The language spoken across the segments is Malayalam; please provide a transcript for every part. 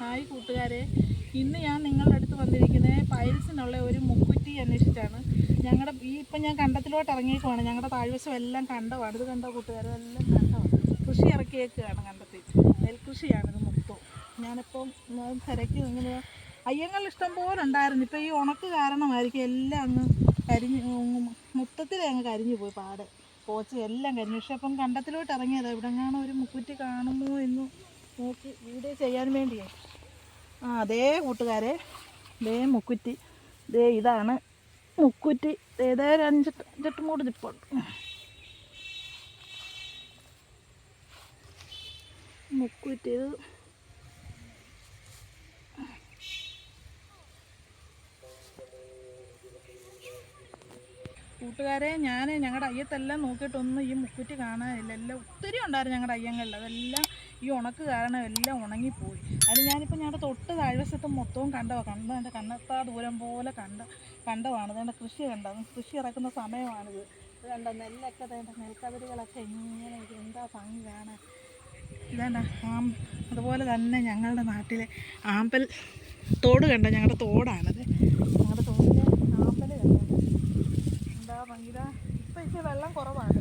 ഹായ് കൂട്ടുകാരെ. ഇന്ന് ഞാൻ നിങ്ങളുടെ അടുത്ത് വന്നിരിക്കുന്നത് പൈൽസിനുള്ള ഒരു മുക്കുറ്റി അന്വേഷിച്ചാണ് ഞങ്ങളുടെ ഈ ഇപ്പം ഞാൻ കണ്ടത്തിലോട്ട് ഇറങ്ങിയേക്കുവാണ്. ഞങ്ങളുടെ താഴ്വശം എല്ലാം കണ്ടമാണ് ഇത് കണ്ടോ കൂട്ടുകാരും? എല്ലാം കണ്ടമാണ് കൃഷി ഇറക്കിയേക്കുകയാണ് കണ്ടത്തിൽ. നെൽകൃഷിയാണിത് മൊത്തം. ഞാനിപ്പം തിരക്കി ഇങ്ങനെ അയ്യങ്ങൾ ഇഷ്ടം പോലെ ഉണ്ടായിരുന്നു. ഇപ്പം ഈ ഉണക്ക് കാരണമായിരിക്കും എല്ലാം അങ്ങ് കരിഞ്ഞ് മൊത്തത്തിൽ അങ്ങ് കരിഞ്ഞു പോയി പാട്. പോച്ച എല്ലാം കരിഞ്ഞു. പക്ഷെ അപ്പം കണ്ടത്തിലോട്ട് ഇറങ്ങിയതാണ് ഇവിടെ ഒരു മുക്കുറ്റി കാണുമോ എന്ന് നോക്കി വീഡിയോ ചെയ്യാൻ വേണ്ടിയേ. ആ അതേ കൂട്ടുകാരെ ദേ മുക്കുറ്റി. ദേ ഇതാണ് മുക്കുറ്റി. ഏതേ ഒരു അഞ്ചെട്ട് അഞ്ചെട്ട് മൂട് നിപ്പുണ്ട് മുക്കുറ്റി കൂട്ടുകാരെ ഞാൻ ഞങ്ങളുടെ അയ്യത്തെല്ലാം നോക്കിയിട്ടൊന്നും ഈ മുക്കുറ്റി കാണാനില്ല. എല്ലാം ഒത്തിരി ഉണ്ടായിരുന്നു ഞങ്ങളുടെ അയ്യങ്ങളിൽ. അതെല്ലാം ഈ ഉണക്ക് കാരണം എല്ലാം ഉണങ്ങിപ്പോയി. അതിൽ ഞാനിപ്പോൾ ഞങ്ങളുടെ തൊട്ട് താഴ്വശത്ത് മൊത്തവും കണ്ടോ കണ്ട എന്റെ കണ്ണെത്താ ദൂരം പോലെ കണ്ട കണ്ടതാണ് അതുകൊണ്ട് കൃഷി കണ്ട. കൃഷി ഇറക്കുന്ന സമയമാണിത്. ഇത് കണ്ടോ? നെല്ലൊക്കെ വേണ്ട നെൽക്കതിരുകളൊക്കെ ഇങ്ങനെ എന്താ ഭംഗി കാണാൻ? ഇതേണ്ട ആം അതുപോലെ തന്നെ ഞങ്ങളുടെ നാട്ടിലെ ആമ്പൽ തോട് കണ്ട. ഞങ്ങളുടെ തോടാണത്. ഞങ്ങളുടെ തോടിലെ ആമ്പൽ കണ്ടത് എന്താ ഭംഗിത ഇപ്പം ഇച്ചിരി വെള്ളം കുറവാണ്.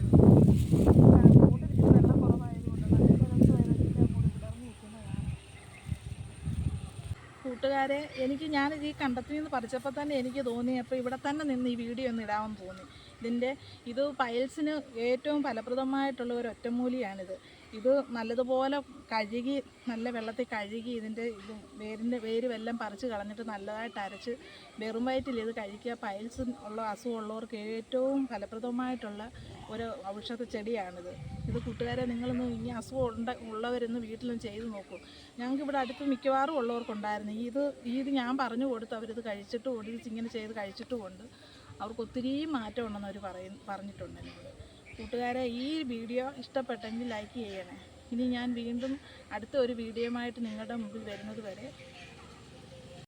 കൂട്ടുകാരെ എനിക്ക് ഞാൻ ഈ കണ്ടത്തിൽ നിന്ന് പറിച്ചപ്പോൾ തന്നെ എനിക്ക് തോന്നി അപ്പോൾ ഇവിടെ തന്നെ നിന്ന് ഈ വീഡിയോ ഒന്ന് ഇടാമെന്ന് തോന്നി. ഇതിന്റെ ഇത് പയൽസിന് ഏറ്റവും ഫലപ്രദമായിട്ടുള്ള ഒരു ഒറ്റമൂലിയാണിത്. ഇത് നല്ലതുപോലെ കഴുകി നല്ല വെള്ളത്തിൽ കഴുകി ഇതിന്റെ ഇത് വേരിന്റെ വേര് എല്ലാം പറിച്ച് കളഞ്ഞിട്ട് നല്ലതായിട്ട് അരച്ച് വെറും വയറ്റിൽ ഇത് കഴിക്കുക. പൈൽസ് ഉള്ള അസുഖമുള്ളവർക്ക് ഏറ്റവും ഫലപ്രദമായിട്ടുള്ള ഒരു ഔഷധ ചെടിയാണിത്. ഇത് കൂട്ടുകാരെ നിങ്ങളൊന്ന് ഇനി അസുഖം ഉണ്ട ഉള്ളവരൊന്ന് വീട്ടിലും ചെയ്ത് നോക്കൂ. ഞങ്ങൾക്ക് ഇവിടെ അടുത്ത് മിക്കവാറും ഉള്ളവർക്കുണ്ടായിരുന്നു. ഇത് ഇത് ഞാൻ പറഞ്ഞു കൊടുത്ത് അവരിത് കഴിച്ചിട്ടും ഉണ്ട് ഇങ്ങനെ ചെയ്ത് കഴിച്ചിട്ടുമുണ്ട് അവർക്ക് ഒത്തിരി മാറ്റം ഉണ്ടെന്ന് അവർ പറയും പറഞ്ഞിട്ടുണ്ട് എന്നോട്. കൂട്ടുകാരെ ഈ വീഡിയോ ഇഷ്ടപ്പെട്ടെങ്കിൽ ലൈക്ക് ചെയ്യണേ. ഇനി ഞാൻ വീണ്ടും അടുത്ത ഒരു വീഡിയോയുമായിട്ട് നിങ്ങളുടെ മുമ്പിൽ വരുന്നത് വരെ